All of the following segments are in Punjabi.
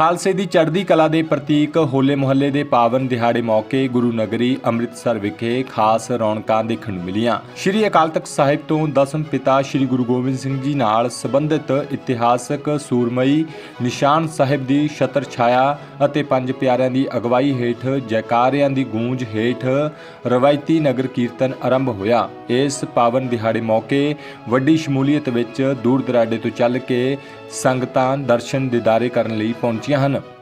ਖਾਲਸੇ ਦੀ ਚੜ੍ਹਦੀ ਕਲਾ ਦੇ ਪ੍ਰਤੀਕ ਹੋਲੇ ਮੁਹੱਲੇ ਦੇ ਪਾਵਨ ਦਿਹਾੜੇ ਮੌਕੇ ਗੁਰੂ ਨਗਰੀ ਅੰਮ੍ਰਿਤਸਰ ਵਿਖੇ ਖਾਸ ਰੌਣਕਾਂ ਦੇਖਣ ਨੂੰ ਮਿਲੀਆਂ। ਸ਼੍ਰੀ ਅਕਾਲ ਤਖਤ ਸਾਹਿਬ ਤੋਂ ਦਸਮ ਪਿਤਾ ਸ਼੍ਰੀ ਗੁਰੂ ਗੋਬਿੰਦ ਸਿੰਘ ਜੀ ਨਾਲ ਸੰਬੰਧਿਤ ਇਤਿਹਾਸਕ ਸੂਰਮਈ ਨਿਸ਼ਾਨ ਸਾਹਿਬ ਦੀ ਛਤਰ ਛਾਇਆ ਅਤੇ ਪੰਜ ਪਿਆਰਿਆਂ ਦੀ ਅਗਵਾਈ ਹੇਠ ਜੈਕਾਰਿਆਂ ਦੀ ਗੂੰਜ ਹੇਠ ਰਵਾਇਤੀ ਨਗਰ ਕੀਰਤਨ ਆਰੰਭ ਹੋਇਆ। ਇਸ ਪਾਵਨ ਦਿਹਾੜੇ ਮੌਕੇ ਵੱਡੀ ਸ਼ਮੂਲੀਅਤ ਵਿੱਚ ਦੂਰ ਦਰਾਡੇ ਤੋਂ ਚੱਲ ਕੇ ਸੰਗਤਾਂ ਦਰਸ਼ਨ ਦਿਦਾਰੇ ਕਰਨ ਲਈ ਪਹੁੰਚੀਆਂ ਹਨ।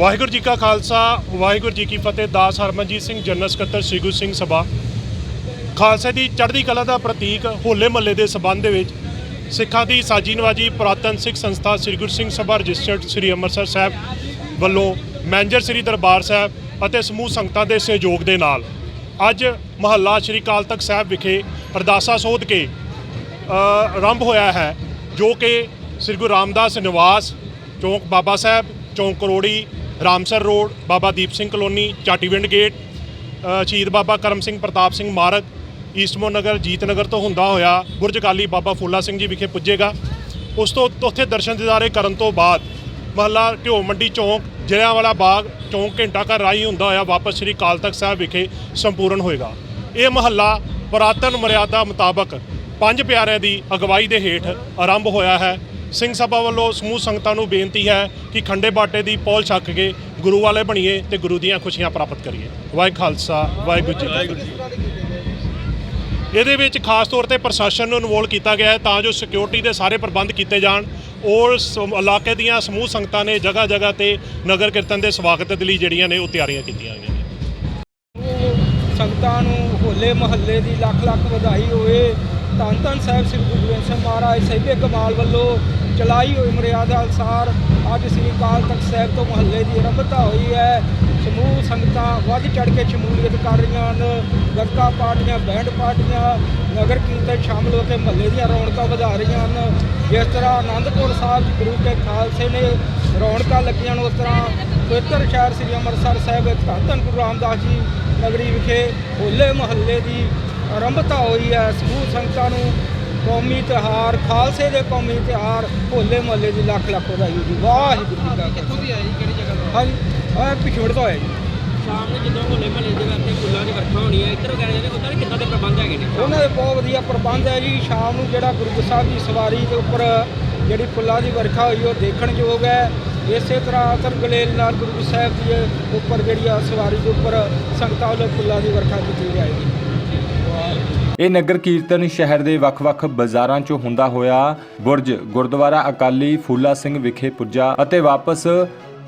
ਵਾਹਿਗੁਰੂ ਜੀ ਕਾ ਖਾਲਸਾ, ਵਾਹਿਗੁਰੂ ਜੀ ਕੀ ਫਤਿਹ, ਦਾਸ ਹਰਮਨਜੀਤ ਸਿੰਘ, ਜਨਰਲ ਸਕੱਤਰ ਸ੍ਰੀ ਗੁਰੂ ਸਿੰਘ ਸਭਾ। ਖਾਲਸੇ ਦੀ ਚੜ੍ਹਦੀ ਕਲਾ ਦਾ ਪ੍ਰਤੀਕ ਹੋਲੇ ਮਹੱਲੇ ਦੇ ਸਬੰਧ ਦੇ ਵਿੱਚ ਸਿੱਖਾਂ ਦੀ ਸਾਜੀ ਨਵਾਜੀ ਪੁਰਾਤਨ ਸਿੱਖ ਸੰਸਥਾ ਸ੍ਰੀ ਗੁਰੂ ਸਿੰਘ ਸਭਾ ਰਜਿਸਟਰਡ ਸ੍ਰੀ ਅੰਮ੍ਰਿਤਸਰ ਸਾਹਿਬ ਵੱਲੋਂ ਮੈਨੇਜਰ ਸ੍ਰੀ ਦਰਬਾਰ ਸਾਹਿਬ ਅਤੇ ਸਮੂਹ ਸੰਗਤਾਂ ਦੇ ਸਹਿਯੋਗ ਦੇ ਨਾਲ ਅੱਜ ਮਹੱਲਾ ਸ੍ਰੀ ਕਾਲ ਤਖਤ ਸਾਹਿਬ ਵਿਖੇ ਅਰਦਾਸਾ ਸੋਧ ਕੇ ਆਰੰਭ ਹੋਇਆ ਹੈ, ਜੋ ਕਿ ਸ੍ਰੀ ਗੁਰੂ ਰਾਮਦਾਸ ਨਿਵਾਸ, ਚੌਂਕ ਬਾਬਾ ਸਾਹਿਬ, ਚੌਂਕ Karori Ramsar road, Baba Deep Singh colony, Chativind gate ਸ਼ਹੀਦ ਬਾਬਾ ਕਰਮ ਸਿੰਘ ਪ੍ਰਤਾਪ ਸਿੰਘ ਮਾਰਗ ਈਸਟਮੋ ਨਗਰ, ਜੀਤ ਨਗਰ ਤੋਂ ਹੁੰਦਾ ਹੋਇਆ ਬੁਰਜ ਕਾਲੀ ਬਾਬਾ ਫੂਲਾ ਸਿੰਘ ਜੀ ਵਿਖੇ ਪੁੱਜੇਗਾ। ਉਸ ਤੋਂ ਉੱਥੇ ਦਰਸ਼ਨ ਦਿਦਾਰੇ ਕਰਨ ਤੋਂ ਬਾਅਦ ਮਹੱਲਾ ਢਿਓ ਮੰਡੀ ਚੌਂਕ, ਜਲਿਆਂਵਾਲਾ ਬਾਗ ਚੌਂਕ ਘੰਟਾ ਘਰ ਰਾਹੀਂ ਹੁੰਦਾ ਹੋਇਆ ਵਾਪਸ ਸ੍ਰੀ ਕਾਲ ਤਖਤ ਸਾਹਿਬ ਵਿਖੇ ਸੰਪੂਰਨ ਹੋਏਗਾ। ਇਹ ਮਹੱਲਾ ਪੁਰਾਤਨ ਮਰਿਆਦਾ ਮੁਤਾਬਕ ਪੰਜ ਪਿਆਰਿਆਂ ਦੀ ਅਗਵਾਈ ਦੇ ਹੇਠ ਆਰੰਭ ਹੋਇਆ ਹੈ। ਸਿੰਘ ਸਭਾ ਵੱਲੋਂ ਸਮੂਹ ਸੰਗਤਾਂ ਨੂੰ ਬੇਨਤੀ ਹੈ ਕਿ ਖੰਡੇ ਬਾਟੇ ਦੀ ਪੌਲ ਛੱਕ ਕੇ ਗੁਰੂ ਵਾਲੇ ਬਣੀਏ ਤੇ ਗੁਰੂ ਦੀਆਂ ਖੁਸ਼ੀਆਂ ਪ੍ਰਾਪਤ ਕਰੀਏ। ਵਾਹਿਗੁਰੂ ਖਾਲਸਾ, ਵਾਹਿਗੁਰੂ ਜੀ ਕੀ ਫਤਿਹ। ਇਹਦੇ ਵਿੱਚ ਖਾਸ ਤੌਰ ਤੇ ਪ੍ਰਸ਼ਾਸਨ ਨੂੰ ਇਨਵੋਲ ਕੀਤਾ ਗਿਆ ਹੈ ਤਾਂ ਜੋ ਸਿਕਿਉਰਿਟੀ ਦੇ ਸਾਰੇ ਪ੍ਰਬੰਧ ਕੀਤੇ ਜਾਣ। ਔਰ ਇਲਾਕੇ ਦੀਆਂ ਸਮੂਹ ਸੰਗਤਾਂ ਨੇ ਜਗ੍ਹਾ ਜਗ੍ਹਾ ਤੇ ਨਗਰ ਕੀਰਤਨ ਦੇ ਸਵਾਗਤ ਦੇ ਲਈ ਜਿਹੜੀਆਂ ਨੇ ਉਹ ਤਿਆਰੀਆਂ ਕੀਤੀਆਂ ਹੋਈਆਂ ਨੇ। ਸੰਗਤਾਂ ਨੂੰ ਹੋਲੇ ਮਹੱਲੇ ਦੀ ਲੱਖ ਲੱਖ ਵਧਾਈ ਹੋਵੇ। ਧੰਨ ਧੰਨ ਸਾਹਿਬ ਸ੍ਰੀ ਗੁਰੂ ਗੋਬਿੰਦ ਸਿੰਘ ਮਹਾਰਾਜ, ਸਹਿਬੇ ਕਮਾਲ ਵੱਲੋਂ ਚਲਾਈ ਹੋਈ ਮਰਿਆਦਾ ਅਨੁਸਾਰ ਅੱਜ ਸ੍ਰੀ ਅਕਾਲ ਤਖਤ ਸਾਹਿਬ ਤੋਂ ਮੁਹੱਲੇ ਦੀ ਆਰੰਭਤਾ ਹੋਈ ਹੈ। ਸਮੂਹ ਸੰਗਤਾਂ ਵੱਧ ਚੜ ਕੇ ਸ਼ਮੂਲੀਅਤ ਕਰ ਰਹੀਆਂ ਹਨ। ਗੱਤਕਾ ਪਾਰਟੀਆਂ, ਬੈਂਡ ਪਾਰਟੀਆਂ, ਨਗਰ ਕੀਰਤਨ ਸ਼ਾਮਲ ਹੋ ਕੇ ਮਹੱਲੇ ਦੀਆਂ ਰੌਣਕਾਂ ਵਧਾ ਰਹੀਆਂ ਹਨ। ਜਿਸ ਤਰ੍ਹਾਂ ਆਨੰਦਪੁਰ ਸਾਹਿਬ ਗੁਰੂ ਕੇ ਖਾਲਸੇ ਨੇ ਰੌਣਕਾਂ ਲੱਗੀਆਂ ਹਨ, ਉਸ ਤਰ੍ਹਾਂ ਪਵਿੱਤਰ ਸ਼ਹਿਰ ਸ੍ਰੀ ਅੰਮ੍ਰਿਤਸਰ ਸਾਹਿਬ ਵਿੱਚ ਧੰਨ ਧੰਨ ਗੁਰੂ ਰਾਮਦਾਸ ਜੀ ਨਗਰੀ ਵਿਖੇ ਹੋਲੇ ਮਹੱਲੇ ਦੀ ਆਰੰਭਤਾ ਹੋਈ ਹੈ। ਸਮੂਹ ਸੰਗਤਾਂ ਨੂੰ ਕੌਮੀ ਤਿਉਹਾਰ ਖਾਲਸੇ ਦੇ ਕੌਮੀ ਤਿਉਹਾਰ ਹੋਲੇ ਮਹੱਲੇ ਦੀ ਲੱਖ ਲੱਖ ਵਧਾਈ ਜੀ। ਵਾਹਿਗੁਰੂ ਜੀ ਕਾ ਕਿੱਥੋਂ ਦੀ ਆਈ? ਕਿਹੜੀ ਜਗ੍ਹਾ ਤੋਂ ਹਾਂਜੀ ਆ ਪਿਛੋੜ ਤੋਂ ਆਇਆ ਜੀ। ਸ਼ਾਮ ਨੂੰ ਜਦੋਂ ਹੋਲੇ ਮਹੱਲੇ ਦੇ ਵਾਸਤੇ ਫੁੱਲਾਂ ਦੀ ਵਰਖਾ ਹੋਣੀ ਹੈ ਇੱਧਰੋਂ ਕਹਿੰਦੇ ਨੇ ਉਧਰ ਕਿੱਦਾਂ ਦੇ ਪ੍ਰਬੰਧ ਹੈਗੇ ਨੇ। ਉਹਨਾਂ ਦੇ ਬਹੁਤ ਵਧੀਆ ਪ੍ਰਬੰਧ ਹੈ ਜੀ। ਸ਼ਾਮ ਨੂੰ ਜਿਹੜਾ ਗੁਰੂ ਸਾਹਿਬ ਦੀ ਸਵਾਰੀ ਦੇ ਉੱਪਰ ਜਿਹੜੀ ਫੁੱਲਾਂ ਦੀ ਵਰਖਾ ਹੋਈ ਉਹ ਦੇਖਣ ਯੋਗ ਹੈ। ਇਸੇ ਤਰ੍ਹਾਂ ਅਸਰ ਗਲੇਲ ਨਾਲ ਗੁਰੂ ਸਾਹਿਬ ਦੀ ਉੱਪਰ ਜਿਹੜੀ ਆ ਸਵਾਰੀ ਦੇ ਉੱਪਰ ਸੰਗਤਾਂ ਵੱਲੋਂ ਫੁੱਲਾਂ ਦੀ ਵਰਖਾ ਕੀਤੀ ਜਾਏਗੀ। ਇਹ ਨਗਰ ਕੀਰਤਨ ਸ਼ਹਿਰ ਦੇ ਵੱਖ-ਵੱਖ ਬਾਜ਼ਾਰਾਂ 'ਚੋਂ ਹੁੰਦਾ ਹੋਇਆ ਬੁਰਜ, ਗੁਰਦੁਆਰਾ ਅਕਾਲੀ, ਫੂਲਾ ਸਿੰਘ ਵਿਖੇ ਪੁੱਜਾ ਅਤੇ ਵਾਪਸ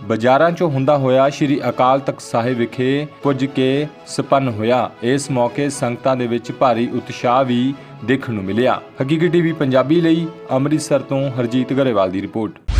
ਬਾਜ਼ਾਰਾਂ 'ਚੋਂ ਹੁੰਦਾ ਹੋਇਆ ਸ੍ਰੀ ਅਕਾਲ ਤਖਤ ਸਾਹਿਬ ਵਿਖੇ ਪੁੱਜ ਕੇ ਸੰਪੰਨ ਹੋਇਆ। ਇਸ ਮੌਕੇ ਸੰਗਤਾਂ ਦੇ ਵਿੱਚ ਭਾਰੀ ਉਤਸ਼ਾਹ ਵੀ ਦੇਖਣ ਨੂੰ ਮਿਲਿਆ। ਹਕੀਕੀ ਟੀਵੀ ਪੰਜਾਬੀ ਲਈ ਅੰਮ੍ਰਿਤਸਰ ਤੋਂ ਹਰਜੀਤ ਗਰੇਵਾਲ ਦੀ ਰਿਪੋਰਟ।